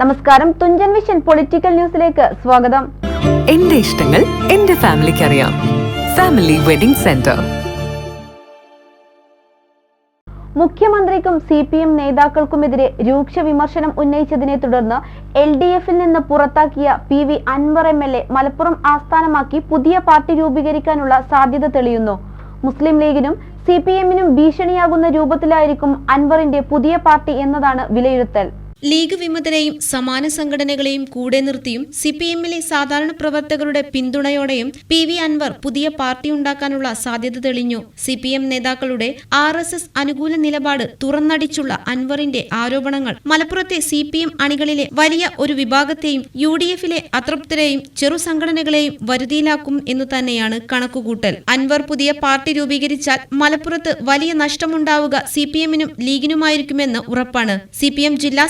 നമസ്കാരം. Thunchan vision political ന്യൂസിലേക്ക് സ്വാഗതം. എന്റെ ഇഷ്ടങ്ങൾ എന്റെ ഫാമിലിക്ക് അറിയാം ഫാമിലി വെഡിംഗ് സെന്റർ. മുഖ്യമന്ത്രിക്കും സി പി എം നേതാക്കൾക്കുമെതിരെ രൂക്ഷ വിമർശനം ഉന്നയിച്ചതിനെ തുടർന്ന് എൽ ഡി എഫിൽ നിന്ന് പുറത്താക്കിയ P V Anvar M L A Malappuram ആസ്ഥാനമാക്കി പുതിയ പാർട്ടി രൂപീകരിക്കാനുള്ള സാധ്യത തെളിയുന്നു. മുസ്ലിം ലീഗിനും സി പി എമ്മിനും ഭീഷണിയാകുന്ന രൂപത്തിലായിരിക്കും അൻവറിന്റെ പുതിയ പാർട്ടി എന്നതാണ് വിലയിരുത്തൽ. ലീഗ് വിമതരെയും സമാന സംഘടനകളെയും കൂടെ നിർത്തിയും സി പി എമ്മിലെ സാധാരണ പ്രവർത്തകരുടെ പിന്തുണയോടെയും പി വി അൻവർ പുതിയ പാർട്ടി ഉണ്ടാക്കാനുള്ള സാധ്യത തെളിഞ്ഞു. സി പി എം നേതാക്കളുടെ ആർ എസ് എസ് അനുകൂല നിലപാട് തുറന്നടിച്ചുള്ള അൻവറിന്റെ ആരോപണങ്ങൾ മലപ്പുറത്തെ സി പി എം അണികളിലെ വലിയ ഒരു വിഭാഗത്തെയും യു ഡി എഫിലെ അതൃപ്തരെയും ചെറു സംഘടനകളെയും വരുതിയിലാക്കും എന്നു തന്നെയാണ് കണക്കുകൂട്ടൽ. അൻവർ പുതിയ പാർട്ടി രൂപീകരിച്ചാൽ മലപ്പുറത്ത് വലിയ നഷ്ടമുണ്ടാവുക സി പി എമ്മിനും ലീഗിനുമായിരിക്കുമെന്ന് ഉറപ്പാണ്. സി പി എം ജില്ലാ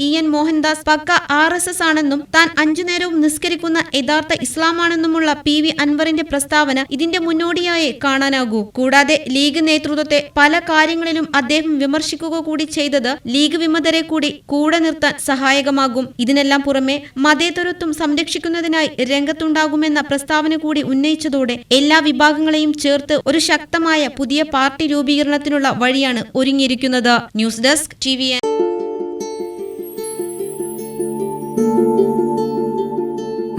ഇ എൻ മോഹൻദാസ് പക്ക ആർ എസ് എസ് ആണെന്നും താൻ അഞ്ചു നേരവും നിസ്കരിക്കുന്ന യഥാർത്ഥ ഇസ്ലാമാണെന്നുമുള്ള പി വി അൻവറിന്റെ പ്രസ്താവന ഇതിന്റെ മുന്നോടിയായി കാണാനാകൂ. കൂടാതെ ലീഗ് നേതൃത്വത്തെ പല കാര്യങ്ങളിലും അദ്ദേഹം വിമർശിക്കുക കൂടി ചെയ്തത് ലീഗ് വിമതരെ കൂടി കൂടെ നിർത്താൻ സഹായകമാകും. ഇതിനെല്ലാം പുറമെ മതേതരത്വം സംരക്ഷിക്കുന്നതിനായി രംഗത്തുണ്ടാകുമെന്ന പ്രസ്താവന കൂടി ഉന്നയിച്ചതോടെ എല്ലാ വിഭാഗങ്ങളെയും ചേർത്ത് ഒരു ശക്തമായ പുതിയ പാർട്ടി രൂപീകരണത്തിനുള്ള വഴിയാണ് ഒരുങ്ങിയിരിക്കുന്നത്. News desk T